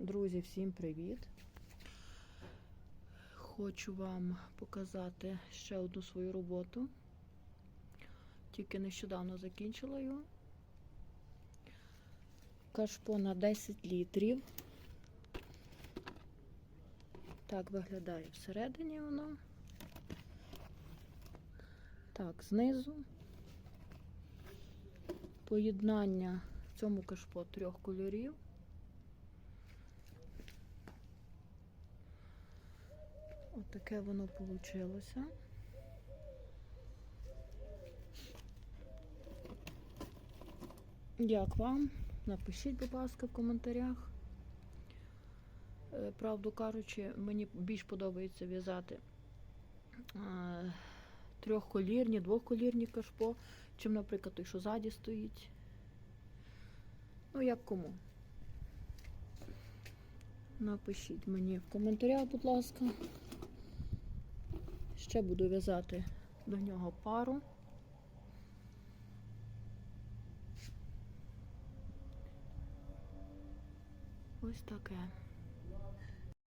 Друзі, всім привіт! Хочу вам показати ще одну свою роботу. Тільки нещодавно закінчила його. Кашпо на 10 літрів. Так виглядає всередині воно. Так, знизу. Поєднання в цьому кашпо трьох кольорів. Отаке воно вийшло. Як вам? Напишіть, будь ласка, в коментарях. Е, Правду кажучи, мені більш подобається в'язати е, трьохколірні, двохколірні кашпо, чим, наприклад, той, що ззаді стоїть. Ну, як кому. Напишіть мені в коментарях, будь ласка. Ще буду в'язати до нього пару. Ось таке.